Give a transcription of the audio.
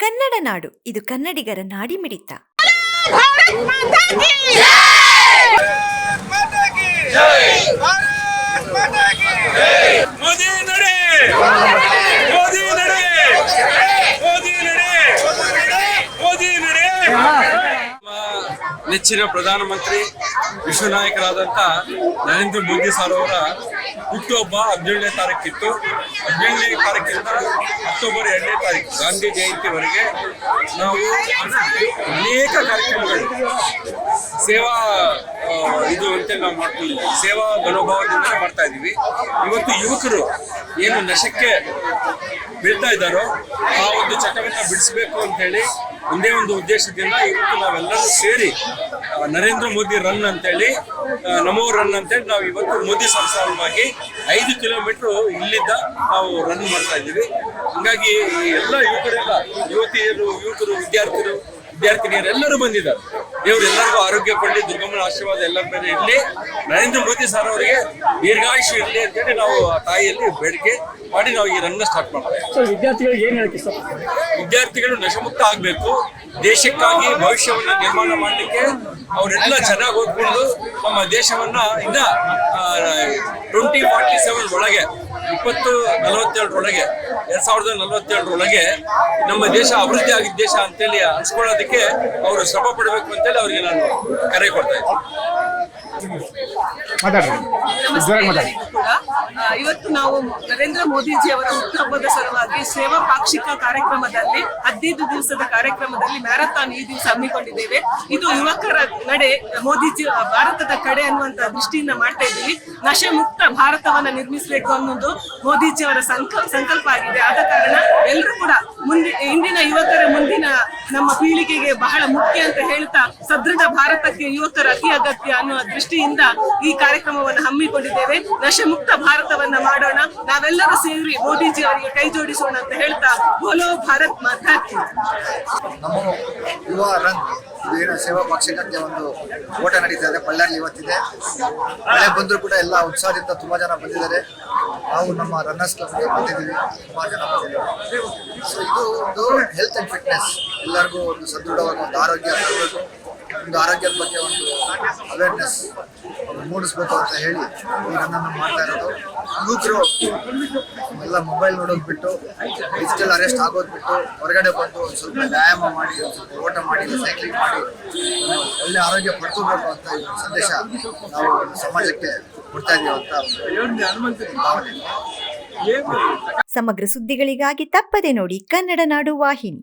ಕನ್ನಡ ನಾಡು. ಇದು ಕನ್ನಡಿಗರ ನಾಡಿ ಮಿಡಿತ. ನೆಚ್ಚಿನ ಪ್ರಧಾನಮಂತ್ರಿ ವಿಶ್ವ ನಾಯಕರಾದಂಥ ನರೇಂದ್ರ ಮೋದಿ ಸರ್ ಅವರ ಹುಟ್ಟುಹಬ್ಬ ಹದಿನೇಳನೇ ತಾರೀಕಿತ್ತು. ಹದಿನೇಳನೇ ತಾರೀಕಿಂದ ಅಕ್ಟೋಬರ್ ಎರಡನೇ ತಾರೀಕು ಗಾಂಧಿ ಜಯಂತಿವರೆಗೆ ನಾವು ಅನೇಕ ಕಾರ್ಯಕ್ರಮಗಳು ಸೇವಾ ಇದು ಅಂತೇಳಿ ನಾವು ಮಾಡ್ತೀವಿ. ಸೇವಾ ಮನೋಭಾವದಿಂದ ಮಾಡ್ತಾ ಇದ್ದೀವಿ. ಇವತ್ತು ಯುವಕರು ಏನು ನಶಕ್ಕೆ ಬೀಳ್ತಾ ಇದ್ದಾರೋ ಆ ಒಂದು ಚಟವನ್ನು ಬಿಡಿಸಬೇಕು ಅಂತ ಹೇಳಿ ಒಂದೇ ಒಂದು ಉದ್ದೇಶದಿಂದ ಇವತ್ತು ನಾವೆಲ್ಲರೂ ಸೇರಿ ನರೇಂದ್ರ ಮೋದಿ ರನ್ ಅಂತೇಳಿ ನಮೋ ರನ್ ಅಂತೇಳಿ ನಾವು ಇವತ್ತು ಮೋದಿ ಸಂಸ್ಥಾನವಾಗಿ ಐದು ಕಿಲೋಮೀಟರ್ ಇಲ್ಲಿಂದ ನಾವು ರನ್ ಮಾಡ್ತಾ ಇದ್ದೀವಿ. ಹಂಗಾಗಿ ಎಲ್ಲ ಯುವಕರೆಲ್ಲ, ಯುವತಿಯರು, ಯುವಕರು ವಿದ್ಯಾರ್ಥಿಗಳು ವಿದ್ಯಾರ್ಥಿನಿಯರು ಎಲ್ಲರೂ ಬಂದಿದ್ದಾರೆ. ದೇವರು ಎಲ್ಲರಿಗೂ ಆರೋಗ್ಯ ಕೊಡಲಿ, ದುರ್ಗಮ್ಮನ ಆಶೀರ್ವಾದ ಎಲ್ಲರ ಮೇಲೆ ಇರಲಿ. ನರೇಂದ್ರ ಮೋದಿ ಸರ್ ಅವರಿಗೆ ದೀರ್ಘಾಯುಷ್ಯ ಇರಲಿ ಅಂತೇಳಿ ನಾವು ತಾಯಿಯಲ್ಲಿ ಬೇಡಿಕೆ ಮಾಡಿ ನಾವು ಈ ರನ್ನ ಸ್ಟಾರ್ಟ್ ಮಾಡ್ತೇವೆ. ವಿದ್ಯಾರ್ಥಿಗಳಿಗೆ ಏನು ಹೇಳಕ್ಕೆ ವಿದ್ಯಾರ್ಥಿಗಳು ನಶಮುಕ್ತ ಆಗಬೇಕು. ದೇಶಕ್ಕಾಗಿ ಭವಿಷ್ಯವನ್ನ ನಿರ್ಮಾಣ ಮಾಡಲಿಕ್ಕೆ ಅವರೆಲ್ಲ ಚೆನ್ನಾಗಿ ಓದ್ಕೊಂಡು ನಮ್ಮ ದೇಶವನ್ನ ಇನ್ನ ಟ್ವೆಂಟಿ ಫಾರ್ಟಿ ಸೆವೆನ್ ಒಳಗೆ ಇಪ್ಪತ್ತು ನಲವತ್ತೇಳರೊಳಗೆ ಎರಡ್ ಸಾವಿರದ ನಲವತ್ತೇಳರೊಳಗೆ ನಮ್ಮ ದೇಶ ಅಭಿವೃದ್ಧಿ ಆಗಿದ್ದ ದೇಶ ಅಂತೇಳಿ ಅನ್ಸ್ಕೊಳ್ಳೋದಕ್ಕೆ ಅವರು ಶ್ರಮ ಪಡಬೇಕು ಅಂತೇಳಿ ಅವರಿಗೆ ನಾನು ಕರೆ ಕೊಡ್ತಾ ಇದ್ದೀನಿ. ಇವತ್ತು ನಾವು ನರೇಂದ್ರ ಮೋದಿಜಿ ಅವರ ಹುಟ್ಟುಹಬ್ಬದ ಸಲುವಾಗಿ ಸೇವಾ ಪಾಕ್ಷಿಕ ಕಾರ್ಯಕ್ರಮದಲ್ಲಿ ಹದಿನೈದು ದಿವಸದ ಕಾರ್ಯಕ್ರಮದಲ್ಲಿ ಮ್ಯಾರಥಾನ್ ಈ ದಿವಸ ಹಮ್ಮಿಕೊಂಡಿದ್ದೇವೆ. ಇದು ಯುವಕರ ನಡೆ, ಮೋದಿಜಿ ಭಾರತದ ಕಡೆ ಅನ್ನುವಂತ ದೃಷ್ಟಿಯಿಂದ ಮಾಡ್ತಾ ಇದ್ದೀವಿ. ನಶೆ ಮುಕ್ತ ಭಾರತವನ್ನ ನಿರ್ಮಿಸಬೇಕು ಅನ್ನೋದು ಮೋದಿಜಿ ಅವರ ಸಂಕ ಸಂಕಲ್ಪ ಆಗಿದೆ. ಆದ ಕಾರಣ ಎಲ್ಲರೂ ಕೂಡ ಮುಂದೆ ಇಂದಿನ ಯುವಕರ ಮುಂದಿನ ನಮ್ಮ ಪೀಳಿಗೆಗೆ ಬಹಳ ಮುಖ್ಯ ಅಂತ ಹೇಳ್ತಾ ಸದೃಢ ಭಾರತಕ್ಕೆ ಯುವಕರು ಅತಿ ಅಗತ್ಯ ಅನ್ನುವ ದೃಷ್ಟಿಯಿಂದ ಈ ಕಾರ್ಯಕ್ರಮವನ್ನು ಹಮ್ಮಿಕೊಂಡಿದ್ದೇವೆ. ನಶೆ ಮುಕ್ತ ಭಾರತವನ್ನ ಮಾಡೋಣ. ನಾವೆಲ್ಲರೂ ಸೇರಿ ಮೋದಿಜಿ ಅವರಿಗೆ ಕೈ ಜೋಡಿಸೋಣ ಅಂತ ಹೇಳ್ತಾ ಬೋಲೋ ಭಾರತ್ ಮಾತಾ ಯುವ ಏನು ಸೇವಾ ಪಕ್ಷಕ್ಕೆ ಒಂದು ಓಟ ನಡೀತಾ ಇದೆ ಬಳ್ಳಾರಿ ಇವತ್ತಿದೆ. ಮಳೆ ಬಂದರೂ ಕೂಡ ಎಲ್ಲ ಉತ್ಸಾಹದಿಂದ ತುಂಬಾ ಜನ ಬಂದಿದ್ದಾರೆ. ನಾವು ನಮ್ಮ ರನ್ನರ್ಸ್ ಕ್ಲಬ್ಗೆ ಬಂದಿದ್ದೀವಿ. ತುಂಬಾ ಜನ ಬಂದಿದ್ದಾರೆ. ಸೊ ಇದು ಒಂದು ಹೆಲ್ತ್ ಅಂಡ್ ಫಿಟ್ನೆಸ್ ಎಲ್ಲರಿಗೂ ಒಂದು ಸದೃಢವಾದ ಒಂದು ಆರೋಗ್ಯ ತರಬೇಕು. ಒಂದು ಆರೋಗ್ಯದ ಬಗ್ಗೆ ಒಂದು ಅವೇರ್ನೆಸ್ ಮೂಡಿಸ್ಬೇಕು ಅಂತ ಹೇಳಿ ಈ ರನ್ನನ್ನು ಮಾಡ್ತಾ ಇರೋದು. ಯೂತ್ರು ಎಲ್ಲ ಮೊಬೈಲ್ ನೋಡೋದು ಬಿಟ್ಟು ಡಿಜಿಟಲ್ ಅರೆಸ್ಟ್ ಆಗೋದು ಬಿಟ್ಟು, ಹೊರಗಡೆ ಬಂದು ಒಂದು ಸ್ವಲ್ಪ ವ್ಯಾಯಾಮ ಮಾಡಿ, ಒಂದು ಸ್ವಲ್ಪ ಓಟ ಮಾಡಿ ಸೈಕ್ಲಿಂಗ್ ಮಾಡಿ, ಒಳ್ಳೆ ಆರೋಗ್ಯ ಪಡ್ಕೋಬೇಕು ಅಂತ ಈ ಸಂದೇಶ ನಾವು ಸಮಾಜಕ್ಕೆ ಕೊಡ್ತಾ ಇದೀವಿ ಅಂತ ಭಾವನೆ. ಸಮಗ್ರ ಸುದ್ದಿಗಳಿಗಾಗಿ ತಪ್ಪದೆ ನೋಡಿ ಕನ್ನಡ ನಾಡು ವಾಹಿನಿ.